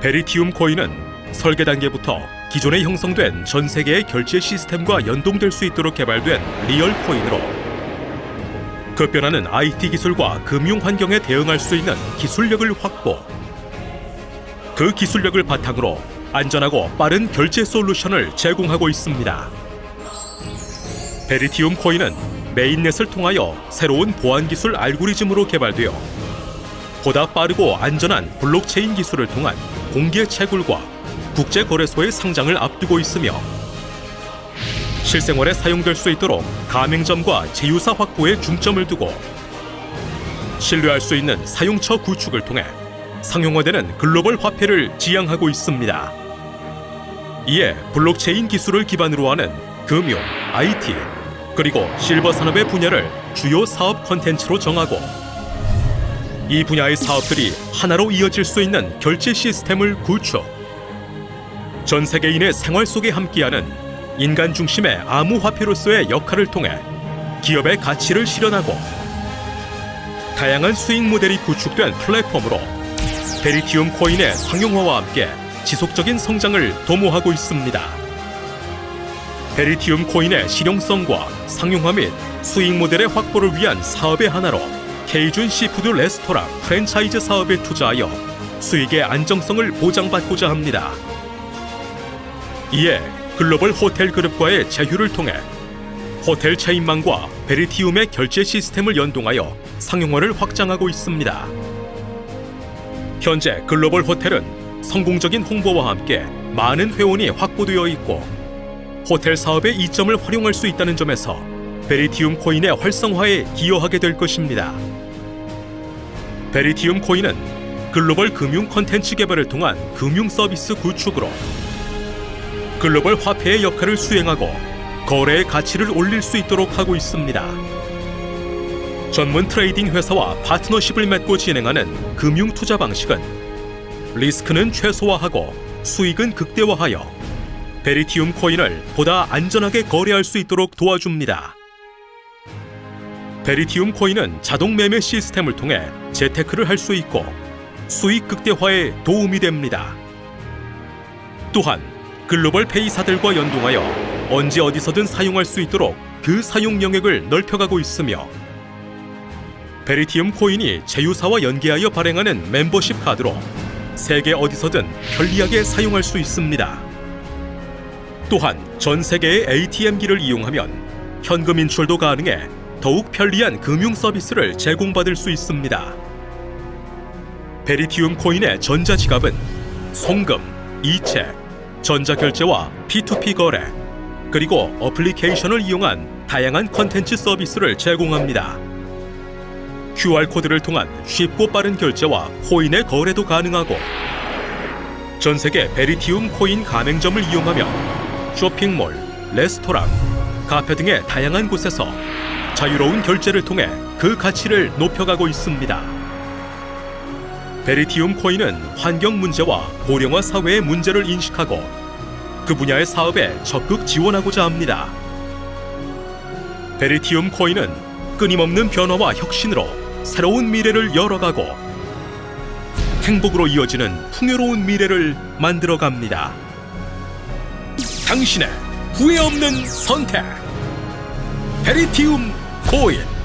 베리티움 코인은 설계 단계부터 기존에 형성된 전 세계의 결제 시스템과 연동될 수 있도록 개발된 리얼 코인으로 급변하는 IT 기술과 금융 환경에 대응할 수 있는 기술력을 확보. 그 기술력을 바탕으로 안전하고 빠른 결제 솔루션을 제공하고 있습니다. 베리티움 코인은 메인넷을 통하여 새로운 보안 기술 알고리즘으로 개발되어 보다 빠르고 안전한 블록체인 기술을 통한 공개 채굴과 국제 거래소의 상장을 앞두고 있으며 실생활에 사용될 수 있도록 가맹점과 제휴사 확보에 중점을 두고 신뢰할 수 있는 사용처 구축을 통해 상용화되는 글로벌 화폐를 지향하고 있습니다. 이에 블록체인 기술을 기반으로 하는 금융, IT, 그리고 실버 산업의 분야를 주요 사업 컨텐츠로 정하고 이 분야의 사업들이 하나로 이어질 수 있는 결제 시스템을 구축. 전 세계인의 생활 속에 함께하는 인간 중심의 암호화폐로서의 역할을 통해 기업의 가치를 실현하고 다양한 수익 모델이 구축된 플랫폼으로 베리티움 코인의 상용화와 함께 지속적인 성장을 도모하고 있습니다. 베리티움 코인의 실용성과 상용화 및 수익 모델의 확보를 위한 사업의 하나로 케이준 시푸드 레스토랑 프랜차이즈 사업에 투자하여 수익의 안정성을 보장받고자 합니다. 이에 글로벌 호텔 그룹과의 제휴를 통해 호텔 체인망과 베리티움의 결제 시스템을 연동하여 상용화를 확장하고 있습니다. 현재 글로벌 호텔은 성공적인 홍보와 함께 많은 회원이 확보되어 있고 호텔 사업의 이점을 활용할 수 있다는 점에서 베리티움 코인의 활성화에 기여하게 될 것입니다. 베리티움 코인은 글로벌 금융 콘텐츠 개발을 통한 금융 서비스 구축으로 글로벌 화폐의 역할을 수행하고 거래의 가치를 올릴 수 있도록 하고 있습니다. 전문 트레이딩 회사와 파트너십을 맺고 진행하는 금융 투자 방식은 리스크는 최소화하고 수익은 극대화하여 베리티움 코인을 보다 안전하게 거래할 수 있도록 도와줍니다. 베리티움 코인은 자동 매매 시스템을 통해 재테크를 할 수 있고 수익 극대화에 도움이 됩니다. 또한 글로벌 페이사들과 연동하여 언제 어디서든 사용할 수 있도록 그 사용 영역을 넓혀가고 있으며 베리티움 코인이 제휴사와 연계하여 발행하는 멤버십 카드로 세계 어디서든 편리하게 사용할 수 있습니다. 또한 전 세계의 ATM기를 이용하면 현금 인출도 가능해 더욱 편리한 금융 서비스를 제공받을 수 있습니다. 베리티움 코인의 전자지갑은 송금, 이체, 전자결제와 P2P 거래, 그리고 어플리케이션을 이용한 다양한 컨텐츠 서비스를 제공합니다. QR코드를 통한 쉽고 빠른 결제와 코인의 거래도 가능하고 전 세계 베리티움 코인 가맹점을 이용하면 쇼핑몰, 레스토랑, 카페 등의 다양한 곳에서 자유로운 결제를 통해 그 가치를 높여가고 있습니다. 베리티움 코인은 환경 문제와 고령화 사회의 문제를 인식하고 그 분야의 사업에 적극 지원하고자 합니다. 베리티움 코인은 끊임없는 변화와 혁신으로 새로운 미래를 열어가고 행복으로 이어지는 풍요로운 미래를 만들어갑니다. 당신의 후회 없는 선택. 베리티움 코인.